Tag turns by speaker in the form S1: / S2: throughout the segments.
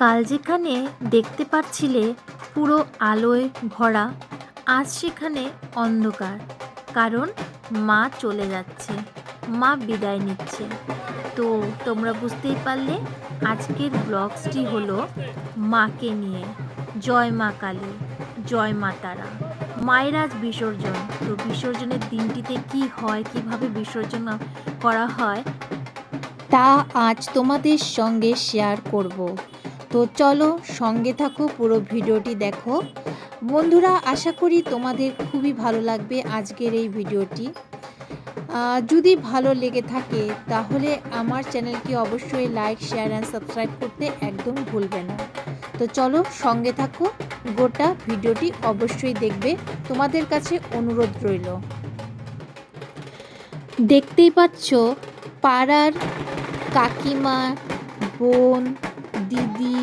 S1: কাল যেখানে দেখতে পাচ্ছিলে পুরো আলোয় ভরা, আজ সেখানে অন্ধকার। কারণ মা চলে যাচ্ছে, মা বিদায় নিচ্ছে। তো তোমরা বুঝতেই পারলে আজকের ব্লগসটি হলো মাকে নিয়ে। জয় মা কালী, জয় মা তারা। মায়ের আজ বিসর্জন। তো বিসর্জনের দিনটিতে কি হয়, কীভাবে বিসর্জন করা হয়, তা আজ তোমাদের সঙ্গে শেয়ার করব। তো চলো সঙ্গে থাকো, পুরো ভিডিওটি দেখো। বন্ধুরা, আশা করি তোমাদের খুবই ভালো লাগবে আজকের এই ভিডিওটি। যদি ভালো লেগে থাকে, তাহলে আমার চ্যানেলকে অবশ্যই লাইক, শেয়ার অ্যান্ড সাবস্ক্রাইব করতে একদম ভুলবে না। তো চলো সঙ্গে থাকো, গোটা ভিডিওটি অবশ্যই দেখবে। তোমাদের কাছে অনুরোধ রইল। দেখতেই পাচ্ছ, পাড়ার কাকিমা, বোন দিদি,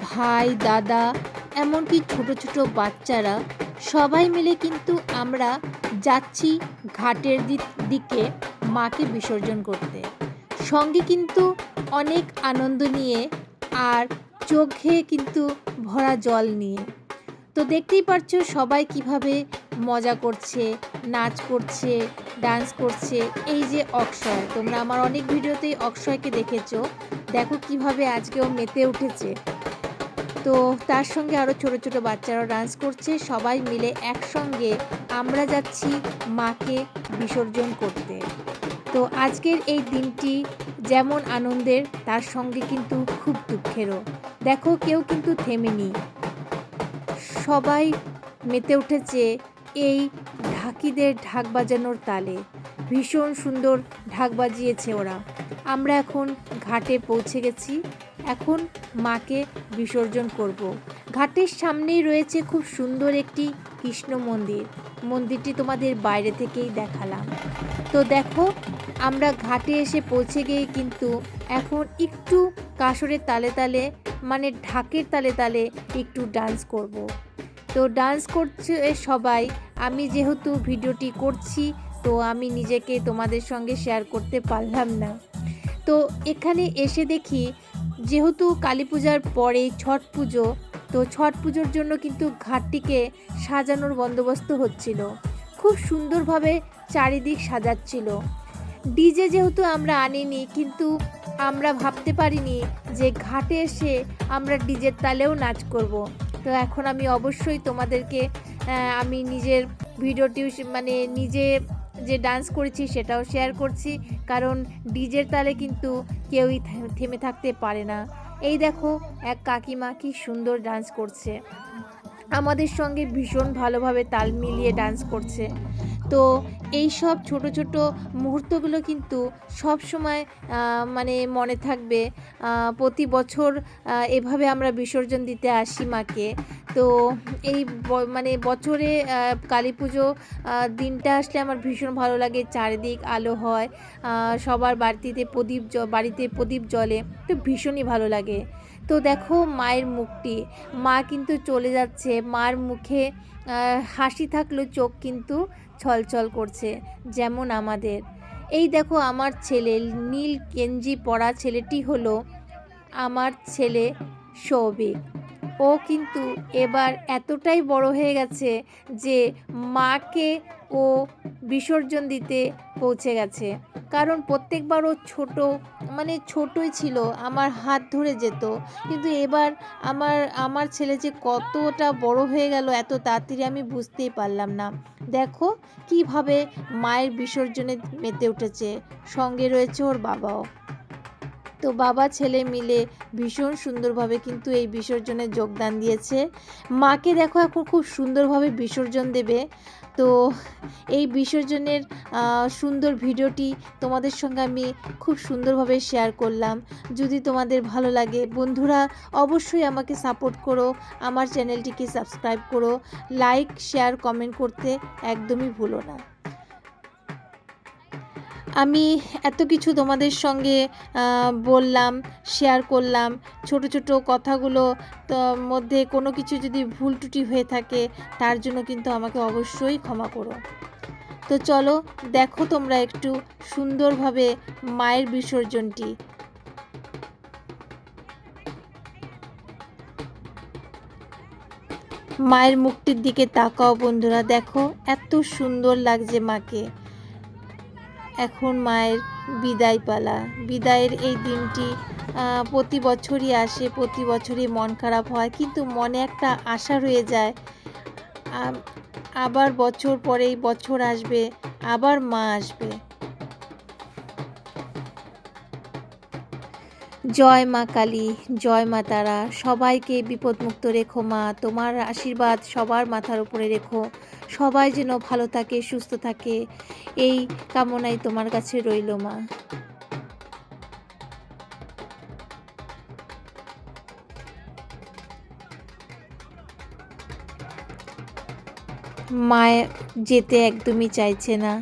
S1: ভাই, দাদা, এমনকি ছোট ছোট বাচ্চারা সবাই মিলে কিন্তু আমরা যাচ্ছি ঘাটের দিকে মাকে বিসর্জন করতে। সঙ্গে কিন্তু অনেক আনন্দ নিয়ে আর চোখে কিন্তু ভরা জল নিয়ে। তো দেখতেই পাচ্ছ সবাই কীভাবে মজা করছে, নাচ করছে ডান্স করছে, এই যে অক্ষয়, তোমরা আমার অনেক ভিডিওতেই অক্ষয়কে দেখেছ। দেখো কীভাবে আজকেও মেতে উঠেছে। তো তার সঙ্গে আরও ছোট ছোট বাচ্চারাও ডান্স করছে, সবাই মিলে একসঙ্গে আমরা যাচ্ছি মাকে বিসর্জন করতে। তো আজকের এই দিনটি যেমন আনন্দের, তার সঙ্গে কিন্তু খুব দুঃখেরও। দেখো কেউ কিন্তু থেমেনি। সবাই মেতে উঠেছে এই ঢাকিদের ঢাক বাজানোর তালে। ভীষণ সুন্দর ঢাক বাজিয়েছে ওরা। আমরা এখন ঘাটে পৌঁছে গেছি। এখন মাকে বিসর্জন করব। ঘাটের সামনেই রয়েছে খুব সুন্দর একটি কৃষ্ণ মন্দির। মন্দিরটি তোমাদের বাইরে থেকেই দেখালাম। তো দেখো, আমরা ঘাটে এসে পৌঁছে গিয়ে কিন্তু এখন একটু কাসরের তালে তালে মানে ঢাকের তালে তালে একটু ডান্স করব। তো ডান্স করছে সবাই। আমি যেহেতু ভিডিওটি করছি, তো আমি নিজেকে তোমাদের সঙ্গে শেয়ার করতে পারলাম না। তো এখানে এসে দেখি, যেহেতু কালী পূজার পরে ছট পুজো, তো ছট পুজোর জন্য কিন্তু ঘাটটিকে সাজানোর বন্দোবস্ত হচ্ছিল। খুব সুন্দরভাবে চারিদিক সাজাচ্ছিল। ডিজে যেহেতু আমরা আনিনি, কিন্তু আমরা ভাবতে পারিনি যে ঘাটে এসে আমরা ডিজের তালেও নাচ করব। তো এখন আমি অবশ্যই তোমাদেরকে আমি নিজের ভিডিওটি মানে নিজে যে ডান্স করেছি সেটাও শেয়ার করছি। কারণ ডিজের তালে কিন্তু কেউই থেমে থাকতে পারে না। এই দেখো, এক কাকিমা কি সুন্দর ডান্স করছে। আমাদের সঙ্গে ভীষণ ভালোভাবে তাল মিলিয়ে ডান্স করছে। তো এই সব ছোট ছোট মুহূর্তগুলো কিন্তু সব সময় মানে মনে থাকবে। প্রতি বছর এভাবে আমরা বিসর্জন দিতে আসি মাকে। তো এই মানে বছরে কালী পুজো দিনটা আসলে আমার ভীষণ ভালো লাগে। চারিদিক আলো হয় সবার বাড়িতে প্রদীপ বাড়িতে প্রদীপ জ্বলে, তো ভীষণই ভালো লাগে। তো দেখো মায়ের মুখটি। মা কিন্তু চলে যাচ্ছে। মার মুখে হাসি থাকলেও চোখ কিন্তু ছলছল করছে, যেমন আমাদের। এই দেখো আমার ছেলে, নীল কেঞ্জি পরা ছেলেটি হলো আমার ছেলে সৌভিক ও কিন্তু এবার এতটাই বড় হয়ে গেছে যে মাকে ও বিসর্জন দিতে পৌঁছে গেছে। কারণ প্রত্যেকবার ও ছোট মানে ছোটই ছিল, আমার হাত ধরে যেত। কিন্তু এবার আমার আমার ছেলে যে কতটা বড় হয়ে গেল, এত তাড়াতাড়ি আমি বুঝতেই পারলাম না। দেখো কীভাবে মায়ের বিসর্জনে মেতে উঠেছে। সঙ্গে রয়েছে ওর বাবাও। তো বাবা, ছেলে মিলে ভীষণ সুন্দরভাবে কিন্তু এই বিসর্জনে যোগদান দিয়েছে। মাকে দেখো এখন খুব সুন্দরভাবে বিসর্জন দেবে। তো এই বিসর্জনের সুন্দর ভিডিওটি তোমাদের সঙ্গে আমি খুব সুন্দরভাবে শেয়ার করলাম। যদি তোমাদের ভালো লাগে, বন্ধুরা অবশ্যই আমাকে সাপোর্ট করো, আমার চ্যানেলটিকে সাবস্ক্রাইব করো লাইক শেয়ার কমেন্ট করতে একদমই ভুলো না। আমি এত কিছু তোমাদের সঙ্গে বললাম শেয়ার করলাম, ছোট ছোট কথাগুলো মধ্যে কোনো কিছু যদি ভুল ত্রুটি হয়ে থাকে, তার জন্য কিন্তু আমাকে অবশ্যই ক্ষমা করো। তো চলো, দেখো তোমরা একটু সুন্দরভাবে মায়ের বিসর্জনটি। মায়ের মুখটির দিকে তাকাও বন্ধুরা, দেখো এত সুন্দর লাগছে মাকে। এখন মায়ের বিদায় পালা। বিদায়ের এই দিনটি প্রতি বছরই আসে, প্রতি বছরই মন খারাপ হয়, কিন্তু মনে একটা আশা রয়ে যায়। আবার বছর পরেই বছর আসবে, আবার মা আসবে। জয় মা কালী, জয় মা তারা। সবাইকে বিপদমুক্ত রেখো মা, তোমার আশীর্বাদ সবার মাথার উপরে রেখো। সবাই যেন ভালো থাকে, সুস্থ থাকে, এই কামনাই তোমার কাছে রইল মা। মায়ে যেতে একদমই চাইছে না,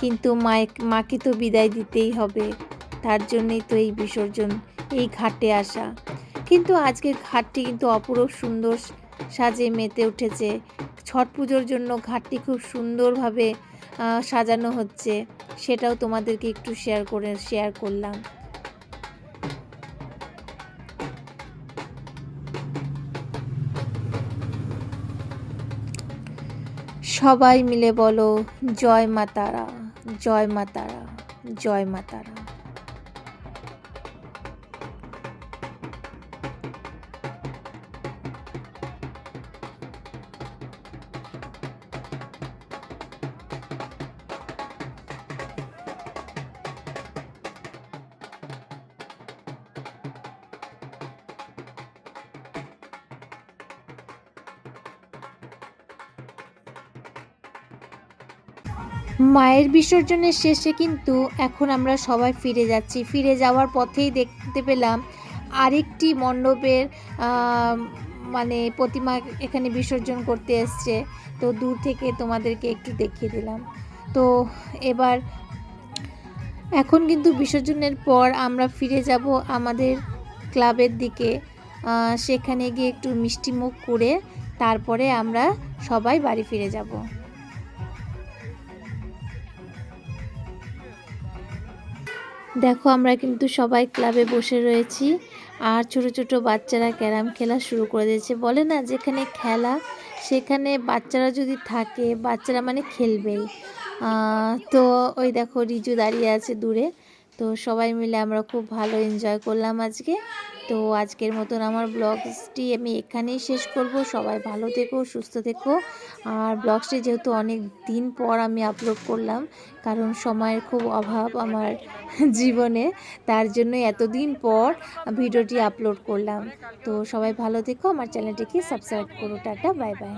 S1: কিন্তু মায়ে, মাকে তো বিদায় দিতেই হবে। তার জন্যই তো এই বিসর্জন এই ঘাটে আসা। কিন্তু আজকের ঘাটটি কিন্তু অপরূপ সুন্দর সাজে মেতে উঠেছে। ছট পুজোর জন্য ঘাটটি খুব সুন্দরভাবে সাজানো হচ্ছে। সেটাও তোমাদেরকে একটু শেয়ার করে শেয়ার করলাম। সবাই মিলে বলো, জয় মা তারা, জয় মা তারা, জয় মা তারা। মায়ের বিসর্জনের শেষে কিন্তু এখন আমরা সবাই ফিরে যাচ্ছি। ফিরে যাওয়ার পথেই দেখতে পেলাম আরেকটি মণ্ডপের মানে প্রতিমা এখানে বিসর্জন করতে এসছে। তো দূর থেকে তোমাদেরকে একটু দেখিয়ে দিলাম। তো এবার এখন কিন্তু বিসর্জনের পর আমরা ফিরে যাব আমাদের ক্লাবের দিকে। সেখানে গিয়ে একটু মিষ্টিমুখ করে তারপরে আমরা সবাই বাড়ি ফিরে যাব। দেখো, আমরা কিন্তু সবাই ক্লাবে বসে রয়েছি আর ছোট ছোট বাচ্চারা ক্যারাম খেলা শুরু করে দিয়েছে। বলে না, যেখানে খেলা, সেখানে বাচ্চারা যদি থাকে, বাচ্চারা মানে খেলবেই। তো ওই দেখো, রিজু দাঁড়িয়ে আছে দূরে। তো সবাই মিলে আমরা খুব ভালো এনজয় করলাম আজকে। তো আজকের মতন আমার ব্লগসটি আমি এখানেই শেষ করব। সবাই ভালো থেকো, সুস্থ থেকো। আর ব্লগসটি যেহেতু অনেক দিন পর আমি আপলোড করলাম, কারণ সময়ের খুব অভাব আমার জীবনে, তার জন্য এতদিন পর ভিডিওটি আপলোড করলাম। তো সবাই ভালো থেকো, আমার চ্যানেলটিকে সাবস্ক্রাইব করো, টাটা বাই বাই